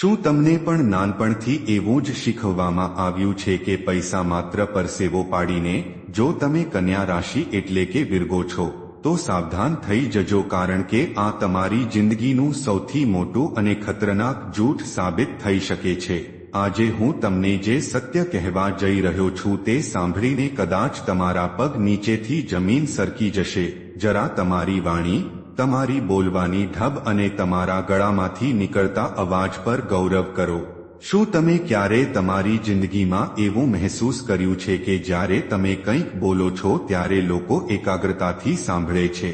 શું તમને પણ નાનપણથી એવું જ શીખવવામાં આવ્યું છે કે પૈસા માત્ર પરસેવો પાડીને, જો તમે કન્યા રાશિ એટલે કે વિરગો છો, તો સાવધાન થઈ જજો કારણ કે આ તમારી જિંદગીનું સૌથી મોટું અને ખતરનાક જૂઠ સાબિત થઈ શકે છે. આજે હું તમને જે સત્ય કહેવા જઈ રહ્યો છું તે સાંભળીને કદાચ તમારા પગ નીચેથી જમીન સરકી જશે. જરા તમારી વાણી તમારી બોલવાની ઢબ અને તમારા ગળામાંથી નીકળતા અવાજ પર ગૌરવ કરો. શું તમે ક્યારે તમારી જિંદગીમાં એવું મહેસૂસ કર્યું છે કે જ્યારે તમે કંઈક બોલો છો ત્યારે લોકો એકાગ્રતાથી સાંભળે છે?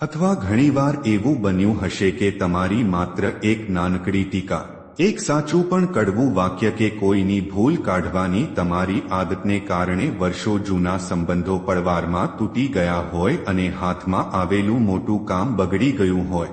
અથવા ઘણીવાર એવું બન્યું હશે કે તમારી માત્ર એક નાનકડી ટીકા એક સાચું પણ કડવું વાક્ય કે કોઈની ભૂલ કાઢવાની તમારી આદતને કારણે વર્ષો જૂના સંબંધો પડવારમાં તૂટી ગયા હોય અને હાથમાં આવેલું મોટું કામ બગડી ગયું હોય.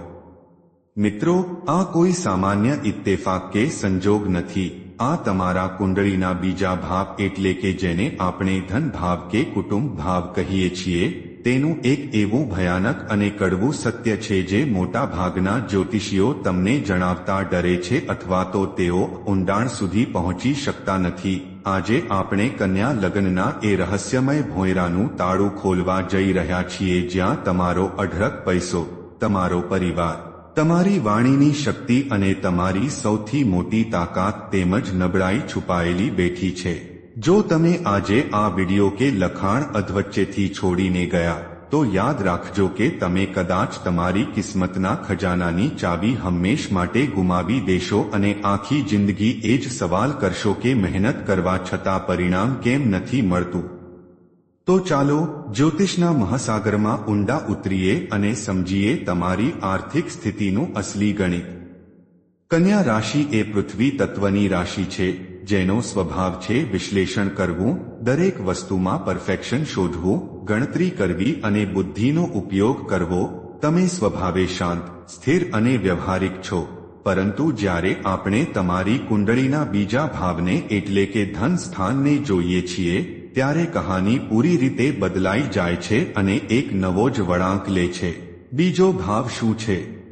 મિત્રો, આ કોઈ સામાન્ય ઇત્તેફાક કે સંજોગ નથી. આ તમારા કુંડળીના બીજા ભાવ એટલે કે જેને આપણે ધન ભાવ કે કુટુંબ ભાવ કહીએ છીએ તેનું એક એવું ભયાનક અને કડવું સત્ય છે જે મોટા ભાગના જ્યોતિષીઓ તમને જણાવતા ડરે છે અથવા તો તેઓ ઊંડાણ સુધી પહોંચી શકતા નથી. આજે આપણે કન્યા લગ્નના એ રહસ્યમય ભોયરાનું તાળું ખોલવા જઈ રહ્યા છીએ જ્યાં તમારો અઢળક પૈસો, તમારો પરિવાર, તમારી વાણીની શક્તિ અને તમારી સૌથી મોટી તાકાત તેમજ નબળાઈ છુપાયેલી બેઠી છે. જો તમે આજે આ વિડિયો કે લખાણ અધવચ્ચેથી છોડીને ગયા તો યાદ રાખજો કે તમે કદાચ તમારી કિસ્મતના ખજાનાની ચાવી હંમેશ માટે ગુમાવી દેશો અને આખી જિંદગી એ જ સવાલ કરશો કે મહેનત કરવા છતાં પરિણામ કેમ નથી મળતું તો ચાલો જ્યોતિષના મહાસાગરમાં ઊંડા ઉતરીએ અને સમજીએ તમારી આર્થિક સ્થિતિનું અસલી ગણિત કન્યા રાશિ એ પૃથ્વી તત્વની રાશિ છે જેનો સ્વભાવ છે વિશ્લેષણ કરવું, દરેક વસ્તુમાં પરફેક્શન શોધવું, ગણતરી કરવી અને બુદ્ધિનો ઉપયોગ કરવો, તમે સ્વભાવે શાંત, સ્થિર અને વ્યવહારિક છો. પરંતુ જ્યારે આપણે તમારી કુંડળીના બીજા ભાવને એટલે કે ધન સ્થાનને જોઈએ છીએ, ત્યારે કહાની પૂરી રીતે બદલાઈ જાય છે અને એક નવો જ વળાંક લે છે. બીજો ભાવ શું છે?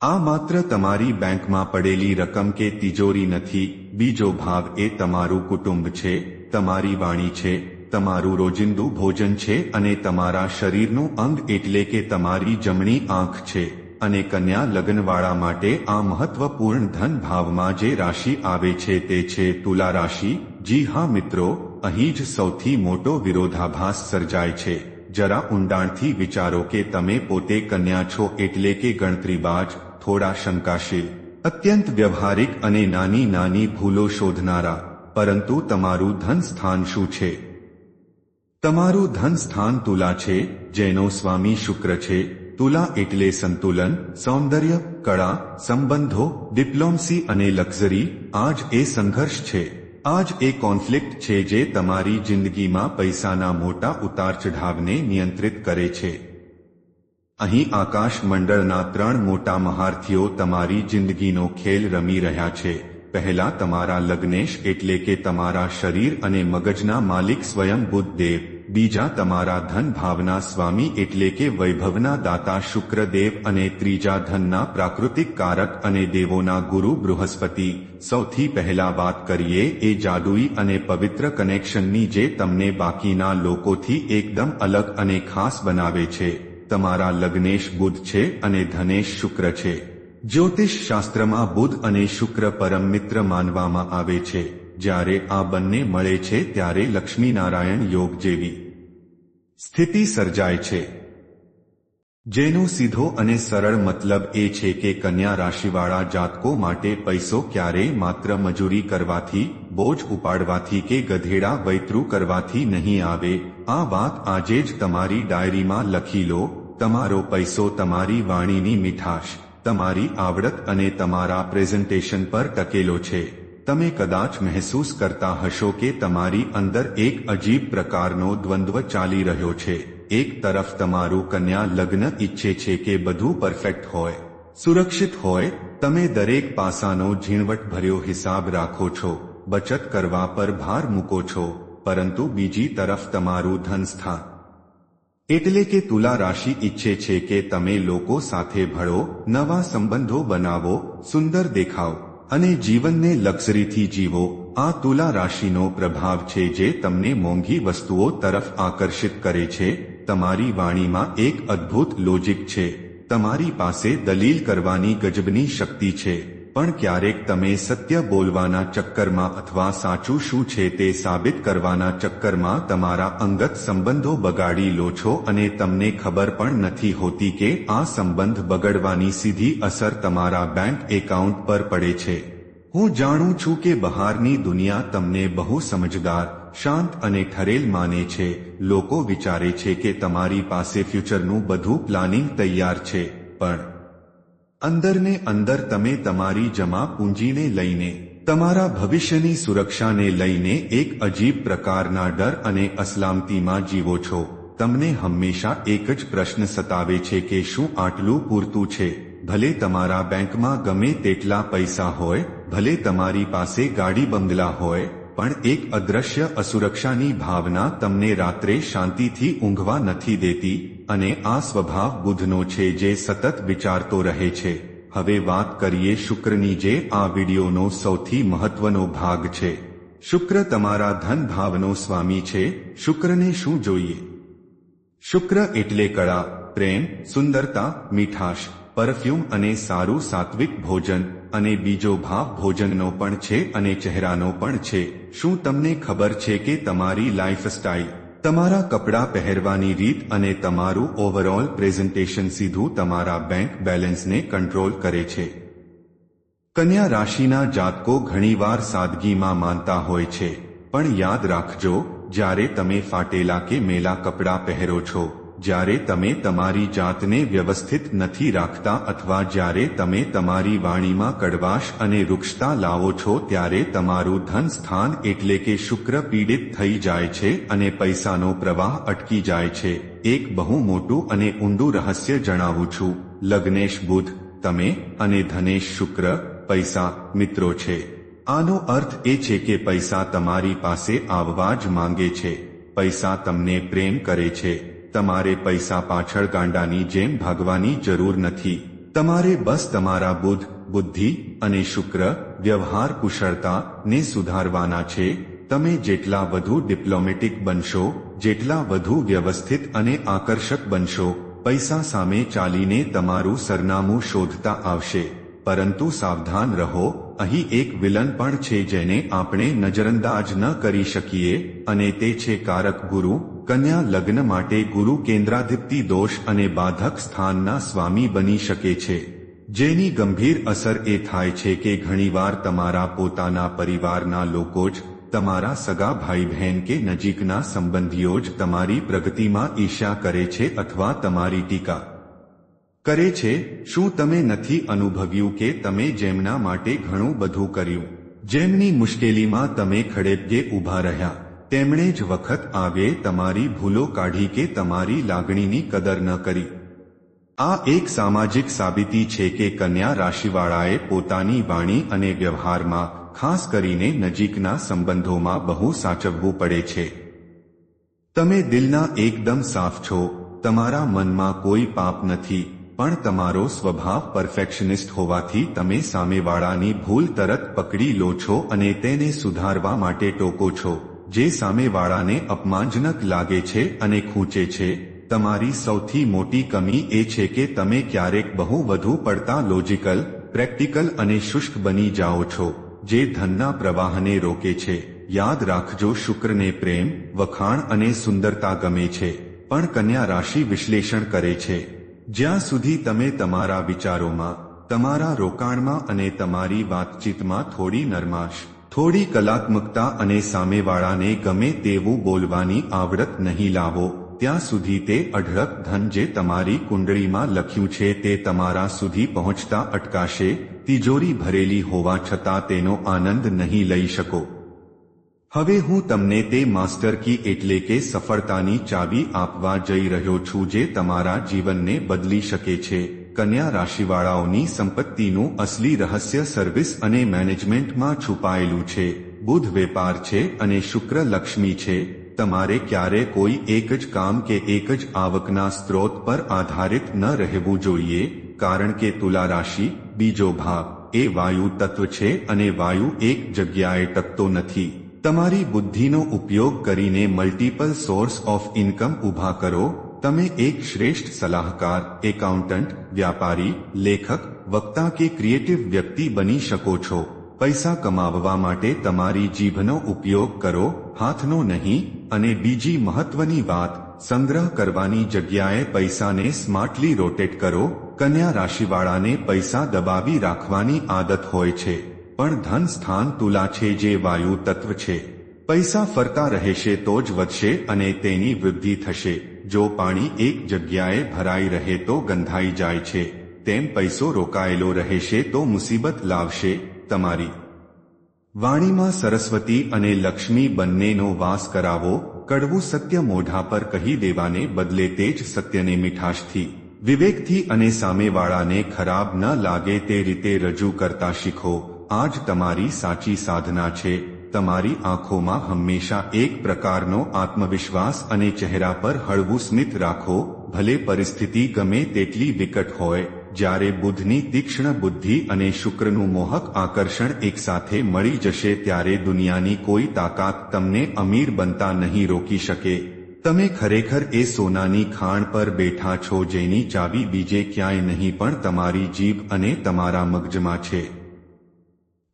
આ માત્ર તમારી બેંકમાં પડેલી રકમ કે તિજોરી નથી બીજો ભાગ એ તમારું કુટુંબ છે, તમારી વાણી છે, તમારું રોજિંદુ ભોજન છે અને તમારા શરીરનું અંગ એટલે કે તમારી જમણી આંખ છે. અને કન્યા લગ્નવાળા માટે આ મહત્વપૂર્ણ ધન ભાવમાં જે રાશિ આવે છે તે છે તુલા રાશિ. જી હા મિત્રો, અહીં જ સૌથી મોટો વિરોધાભાસ સર્જાય છે. જરા ઊંડાણથી વિચારો કે તમે પોતે કન્યા છો એટલે કે ગણતરીબાજ, થોડા શંકાશીલ. અત્યંત વ્યવહારિક અને નાની નાની ભૂલો શોધનારા, પરંતુ તમારું ધન સ્થાન શું છે? તમારું ધન સ્થાન તુલા છે, જેનો સ્વામી શુક્ર છે. તુલા એટલે સંતુલન, સૌંદર્ય, કળા, સંબંધો, ડિપ્લોમસી અને લક્ઝરી, આજ એ સંઘર્ષ છે. આજ એ કોન્ફ્લિક્ટ છે જે તમારી જિંદગીમાં પૈસાના મોટા ઉતાર ચઢાવને નિયંત્રિત કરે છે. અહીં આકાશ મંડળના ત્રણ મોટા મહારથીઓ તમારી જિંદગીનો ખેલ રમી રહ્યા છે. પહેલા તમારા લગ્નેશ એટલે કે તમારા શરીર અને મગજના માલિક સ્વયં બુદ્ધદેવ. બીજા તમારા ધન ભાવના સ્વામી એટલે કે વૈભવના દાતા શુક્રદેવ અને ત્રીજા ધનના પ્રાકૃતિક કારક અને દેવોના ગુરુ બૃહસ્પતિ. સૌથી પહેલા વાત કરીએ એ જાદુઈ અને પવિત્ર કનેક્શનની જે તમને બાકીના લોકોથી એકદમ અલગ અને ખાસ બનાવે છે. તમારા લગ્નેશ બુધ છે અને ધનેશ શુક્ર છે. જ્યોતિષ શાસ્ત્રમાં બુધ અને શુક્ર પરમ મિત્ર માનવામાં આવે છે. જ્યારે આ બંને મળે છે ત્યારે લક્ષ્મીનારાયણ યોગ જેવી સ્થિતિ સર્જાય છે. જેનો સીધો અને સરળ મતલબ એ છે કે કન્યા રાશિવાળા જાતકો માટે પૈસો ક્યારેય માત્ર મજૂરી કરવાથી, બોજ ઉપાડવાથી કે ગધેડા વૈતરું કરવાથી નહીં આવે. આ વાત આજે જ તમારી ડાયરીમાં લખી લો. તમારો પૈસો તમારી વાણીની મીઠાશ, તમારી આવડત અને તમારા પ્રેઝન્ટેશન પર ટકેલો છે. તમે કદાચ મહેસૂસ કરતા હશો કે તમારી અંદર એક અજીબ પ્રકારનો દ્વંદ્વ ચાલી રહ્યો છે. એક તરફ તમારું કન્યા લગ્ન ઈચ્છે છે કે બધું પરફેક્ટ હોય, સુરક્ષિત હોય, તમે દરેક પાસાનો ઝીણવટભર્યો હિસાબ રાખો છો, બચત કરવા પર ભાર મૂકો છો, પરંતુ બીજી તરફ તમારું ધન સ્થાન એટલે કે તુલા રાશિ ઈચ્છે છે કે તમે લોકો સાથે ભળો, નવા સંબંધો બનાવો, સુંદર દેખાવ અને જીવનને લક્ઝરીથી જીવો. આ તુલા રાશિનો પ્રભાવ છે જે તમને મોંઘી વસ્તુઓ તરફ આકર્ષિત કરે છે. તમારી વાણીમાં એક અદ્ભુત લોજિક છે. તમારી પાસે દલીલ કરવાની ગજબની શક્તિ છે. પણ ક્યારેક તમે સત્ય બોલવાના ચક્કરમાં અથવા સાચું શું છે તે સાબિત કરવાના ચક્કરમાં તમારા અંગત સંબંધો બગાડી લો છો અને તમને ખબર પણ નથી હોતી કે આ સંબંધ બગડવાની સીધી અસર તમારા બેંક એકાઉન્ટ પર પડે છે. હું જાણું છું કે બહારની દુનિયા તમને બહુ સમજદાર, શાંત અને ઠરેલ માને છે. લોકો વિચારે છે કે તમારી પાસે ફ્યુચરનું બધું પ્લાનિંગ તૈયાર છે. પણ અંદરને અંદર તમે તમારી જમા પૂંજીને લઈને, તમારા ભવિષ્યની સુરક્ષાને લઈને એક અજીબ પ્રકારના ડર અને અસલામતીમાં જીવો છો. તમને હંમેશા એક જ પ્રશ્ન સતાવે છે કે શું આટલું પૂરતું છે? ભલે તમારા બેંકમાં ગમે તેટલા પૈસા હોય, ભલે તમારી પાસે ગાડી બંગલા હોય, પણ એક અદ્રશ્ય અસુરક્ષાની ભાવના તમને રાત્રે શાંતિથી ઊંઘવા નથી દેતી અને આ સ્વભાવ બુધનો છે જે સતત વિચારતો રહે છે. હવે વાત કરીએ શુક્રની જે આ વિડીયોનો સૌથી મહત્વનો ભાગ છે. શુક્ર તમારા ધન ભાવનો સ્વામી છે. શુક્રને શું જોઈએ? શુક્ર એટલે કળા, પ્રેમ, સુંદરતા, મીઠાશ, પરફ્યુમ અને સારું સાત્વિક ભોજન અને બીજો ભાવ ભોજનનો પણ છે અને ચહેરાનો પણ છે. શું તમને ખબર છે કે તમારી લાઈફસ્ટાઈલ તમારા કપડાં પહેરવાની રીત અને તમારું ઓવરઓલ પ્રેઝન્ટેશન સીધું તમારા બેંક બેલેન્સને કંટ્રોલ કરે છે. કન્યા રાશિના જાતકો ઘણીવાર સાદગીમાં માનતા હોય છે, પણ યાદ રાખજો, જ્યારે તમે ફાટેલા કે મેલા કપડાં પહેરો છો. જ્યારે તમે તમારી જાતને વ્યવસ્થિત નથી રાખતા અથવા જ્યારે તમે તમારી વાણીમાં કડવાશ અને રૂક્ષતા લાવો છો ત્યારે તમારું ધન સ્થાન એટલે કે શુક્ર પીડિત થઈ જાય છે અને પૈસાનો પ્રવાહ અટકી જાય છે. એક બહુ મોટું અને ઊંડું રહસ્ય જણાવું છું. લગ્નેશ બુધ, તમે અને ધનેશ શુક્ર, પૈસા, મિત્રો છે. આનો અર્થ એ છે કે પૈસા તમારી પાસે આવવા જ માંગે છે. પૈસા તમને પ્રેમ કરે છે. તમારે પૈસા પાછળ ગાંડાની જેમ ભાગવાની જરૂર નથી. તમારે બસ તમારા બુદ્ધ બુદ્ધિ અને શુક્ર, વ્યવહાર કુશળતા ને સુધારવાના છે. તમે જેટલા વધુ ડિપ્લોમેટિક બનશો, જેટલા વધુ વ્યવસ્થિત અને આકર્ષક બનશો, પૈસા સામે ચાલીને તમારું સરનામું શોધતા આવશે. પરંતુ સાવધાન રહો, અહીં એક વિલન પણ છે જેને આપણે નજરઅંદાજ ન કરી શકીએ અને તે છે કારક ગુરુ કન્યા લગ્ન માટે ગુરુ કેન્દ્રાધિપતિ દોષ અને બાધક સ્થાનના સ્વામી બની શકે છે. જેની ગંભીર અસર એ થાય છે કે ઘણીવાર તમારા પોતાના પરિવારના લોકો જ, તમારા સગા ભાઈ બહેન કે નજીકના સંબંધીઓ જ તમારી પ્રગતિમાં ઈર્ષ્યા કરે છે અથવા તમારી ટીકા કરે છે. શું તમે નથી અનુભવ્યું કે તમે જેમના માટે ઘણું બધું કર્યું? જેમની મુશ્કેલીમાં તમે ખડેપગે ઊભા રહ્યા. તેમણે જ વખત આવે તમારી ભૂલો કાઢી કે તમારી લાગણીની કદર ન કરી. આ એક સામાજિક સાબિતી છે કે કન્યા રાશિવાળાએ પોતાની વાણી અને વ્યવહારમાં, ખાસ કરીને નજીકના સંબંધોમાં બહુ સાચવવું પડે છે. તમે દિલના એકદમ સાફ છો, તમારા મનમાં કોઈ પાપ નથી, પણ તમારો સ્વભાવ પરફેક્શનિસ્ટ હોવાથી તમે સામેવાળાની ભૂલ તરત પકડી લો છો અને તેને સુધારવા માટે ટોકો છો. જે સામેવાળાને અપમાનજનક લાગે છે અને ખૂંચે છે, તમારી સૌથી મોટી કમી એ છે કે તમે ક્યારેક બહુ વધુ પડતા લોજિકલ પ્રેક્ટિકલ અને શુષ્ક બની જાઓ છો, જે ધનના પ્રવાહને રોકે છે. યાદ રાખજો, શુક્રને પ્રેમ, વખાણ અને સુંદરતા ગમે છે, પણ કન્યા રાશિ વિશ્લેષણ કરે છે. જ્યાં સુધી તમે તમારા વિચારોમાં, તમારા રોકાણમાં અને તમારી વાતચીતમાં થોડી નરમાશ થોડી કલાત્મકતા અને સામેવાળાને ગમે તેવું બોલવાની આવડત નહીં લાવો. ત્યાં સુધી તે અઢળક ધન જે તમારી કુંડળીમાં લખ્યું છે તે તમારા સુધી પહોંચતા અટકાશે. તિજોરી ભરેલી હોવા છતાં તેનો આનંદ નહીં લઈ શકો. હવે હું તમને તે માસ્ટર કી એટલે કે સફળતાની ચાવી આપવા જઈ રહ્યો છું જે તમારા જીવનને બદલી શકે છે. કન્યા રાશિવાળાઓની સંપત્તિનું અસલી રહસ્ય સર્વિસ અને મેનેજમેન્ટમાં છુપાયેલું છે. બુધ વેપાર છે અને શુક્ર લક્ષ્મી છે. તમારે ક્યારે કોઈ એક જ કામ કે એક જ આવકના સ્ત્રોત પર આધારિત ન રહેવું જોઈએ, કારણ કે તુલા રાશિ, બીજો ભાગ, એ વાયુ તત્વ છે અને વાયુ એક જગ્યાએ ટકતો નથી. તમારી બુદ્ધિનો ઉપયોગ કરીને મલ્ટિપલ સોર્સ ઓફ ઇન્કમ ઊભા કરો તમે એક શ્રેષ્ઠ સલાહકાર એકાઉન્ટન્ટ વ્યાપારી, લેખક, વક્તા કે ક્રિએટિવ વ્યક્તિ બની શકો છો. પૈસા કમાવવા માટે તમારી જીભનો ઉપયોગ કરો, હાથનો નહીં, અને બીજી મહત્વની વાત, સંગ્રહ કરવાની જગ્યાએ પૈસાને સ્માર્ટલી રોટેટ કરો. કન્યા રાશિવાળાને પૈસા દબાવી રાખવાની આદત હોય છે. પણ ધન સ્થાન તુલા છે જે વાયુ તત્વ છે. પૈસા ફરતા રહેશે તો જ વધશે અને તેની વૃદ્ધિ થશે. જો પાણી એક જગ્યાએ ભરાઈ રહે તો ગંધાઈ જાય છે. તેમ પૈસો રોકાયેલો રહેશે તો મુસીબત લાવશે તમારી. વાણીમાં સરસ્વતી અને લક્ષ્મી બંનેનો વાસ કરાવો, કડવું સત્ય મોઢા પર કહી દેવાને બદલે તે જ સત્યને મીઠાશથી, વિવેકથી અને સામેવાળાને ખરાબ ન લાગે તે રીતે રજૂ કરતા શીખો. આજ તમારી સાચી સાધના છે. તમારી આંખોમાં હંમેશા એક પ્રકારનો આત્મવિશ્વાસ અને ચહેરા પર હળવું સ્મિત રાખો, ભલે પરિસ્થિતિ ગમે તેટલી વિકટ હોય. જ્યારે બુધની તીક્ષ્ણ બુદ્ધિ અને શુક્રનું મોહક આકર્ષણ એકસાથે મળી જશે ત્યારે દુનિયાની કોઈ તાકાત તમને અમીર બનતા નહીં રોકી શકે. તમે ખરેખર એ સોનાની ખાણ પર બેઠા છો જેની ચાવી બીજે ક્યાંય નહીં પણ તમારી જીભ અને તમારા મગજમાં છે.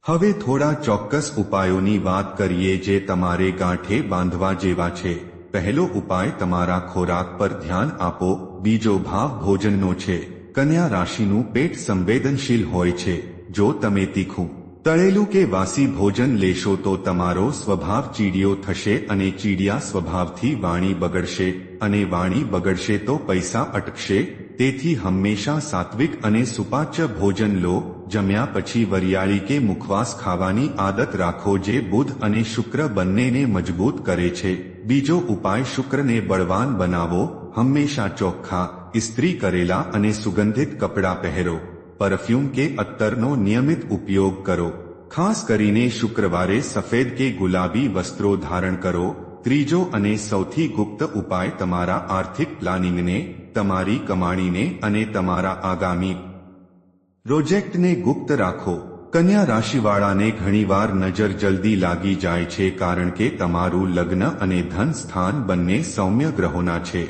હવે થોડા ચોક્કસ ઉપાયોની વાત કરીએ જે તમારે ગાંઠે બાંધવા જેવા છે. પહેલો ઉપાય તમારા ખોરાક પર ધ્યાન આપો. બીજો ભાવ ભોજનનો છે. કન્યા રાશિનું પેટ સંવેદનશીલ હોય છે. જો તમે તીખું, તળેલું કે વાસી ભોજન લેશો તો તમારો સ્વભાવ ચીડિયો થશે અને ચીડિયા સ્વભાવથી વાણી બગડશે અને વાણી બગડશે તો પૈસા અટકશે. તેથી હંમેશા સાત્વિક અને સુપાચ્ય ભોજન લો. જમ્યા પછી વરિયાળી કે મુખવાસ ખાવાની આદત રાખો જે બુધ અને શુક્ર બંનેને મજબૂત કરે છે. બીજો ઉપાય શુક્રને બળવાન બનાવો. હંમેશા ચોખ્ખા, ઇસ્ત્રી કરેલા અને સુગંધિત કપડાં પહેરો. પરફ્યુમ કે અત્તરનો નિયમિત ઉપયોગ કરો. ખાસ કરીને શુક્રવારે સફેદ કે ગુલાબી વસ્ત્રો ધારણ કરો. ત્રીજો અને સૌથી ગુપ્ત ઉપાય તમારા આર્થિક પ્લાનિંગને, તમારી કમાણીને અને તમારા આગામી પ્રોજેક્ટને ગુપ્ત રાખો. કન્યા રાશિવાળાને ઘણીવાર નજર જલ્દી લાગી જાય છે કારણ કે તમારું લગ્ન અને ધન સ્થાન બંને સૌમ્ય ગ્રહોના છે.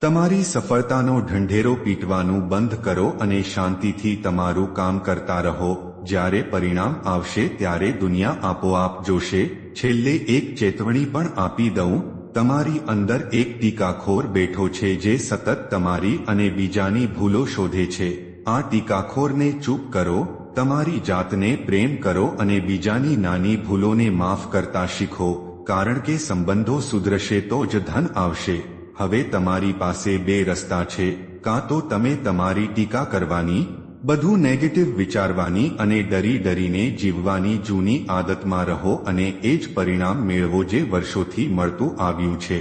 તમારી સફળતાનો ઢંઢેરો પીટવાનું બંધ કરો અને શાંતિથી તમારું કામ કરતા રહો. જ્યારે પરિણામ આવશે ત્યારે દુનિયા આપોઆપ જોશે. છેલ્લે એક ચેતવણી પણ આપી દઉં. તમારી અંદર એક ટીકાખોર બેઠો છે જે સતત તમારી અને બીજાની ભૂલો શોધે છે. આ ટીકાખોરને ચૂપ કરો, તમારી જાતને પ્રેમ કરો અને બીજાની નાની ભૂલોને માફ કરતા શીખો, કારણ કે સંબંધો સુધરશે તો જ ધન આવશે. હવે તમારી પાસે બે રસ્તા છે, કાં તો તમે તમારી ટીકા કરવાની, બધું નેગેટિવ વિચારવાની અને ડરી ડરીને જીવવાની જૂની આદતમાં રહો અને એ જ પરિણામ મેળવો જે વર્ષોથી મળતું આવ્યું છે.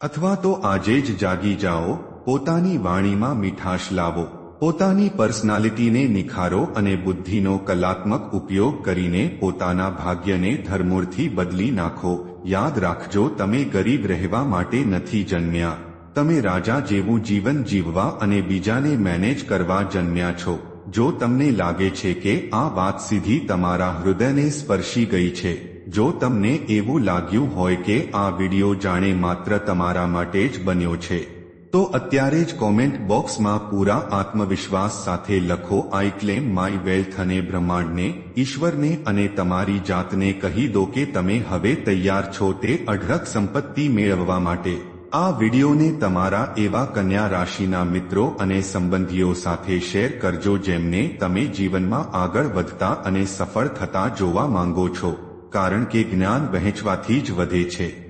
અથવા તો આજે જ જાગી જાઓ, પોતાની વાણીમાં મીઠાશ લાવો. પોતાની પર્સનાલિટીને નિખારો અને બુદ્ધિનો કલાત્મક ઉપયોગ કરીને પોતાના ભાગ્યને ધર્મૂળથી બદલી નાખો. યાદ રાખજો, તમે ગરીબ રહેવા માટે નથી જન્મ્યા. તમે રાજા જેવું જીવન જીવવા અને બીજાને મેનેજ કરવા જન્મ્યા છો. જો તમને લાગે છે કે આ વાત સીધી તમારા હૃદયને સ્પર્શી ગઈ છે, જો તમને એવું લાગ્યું હોય કે આ વિડિયો જાણે માત્ર તમારા માટે જ બન્યો છે તો અત્યારે જ કોમેન્ટ બોક્સમાં પૂરા આત્મવિશ્વાસ સાથે લખો આઈ ક્લેમ માય વેલ્થ અને બ્રહ્માંડને, ઈશ્વરને અને તમારી જાતને કહી દો કે તમે હવે તૈયાર છો તે અઢળક સંપત્તિ મેળવવા માટે. આ વિડીયોને તમારા એવા કન્યા રાશિના મિત્રો અને સંબંધીઓ સાથે શેર કરજો જેમને તમે જીવનમાં આગળ વધતા અને સફળ થતા જોવા માંગો છો. કારણ કે જ્ઞાન વહેંચવાથી જ વધે છે.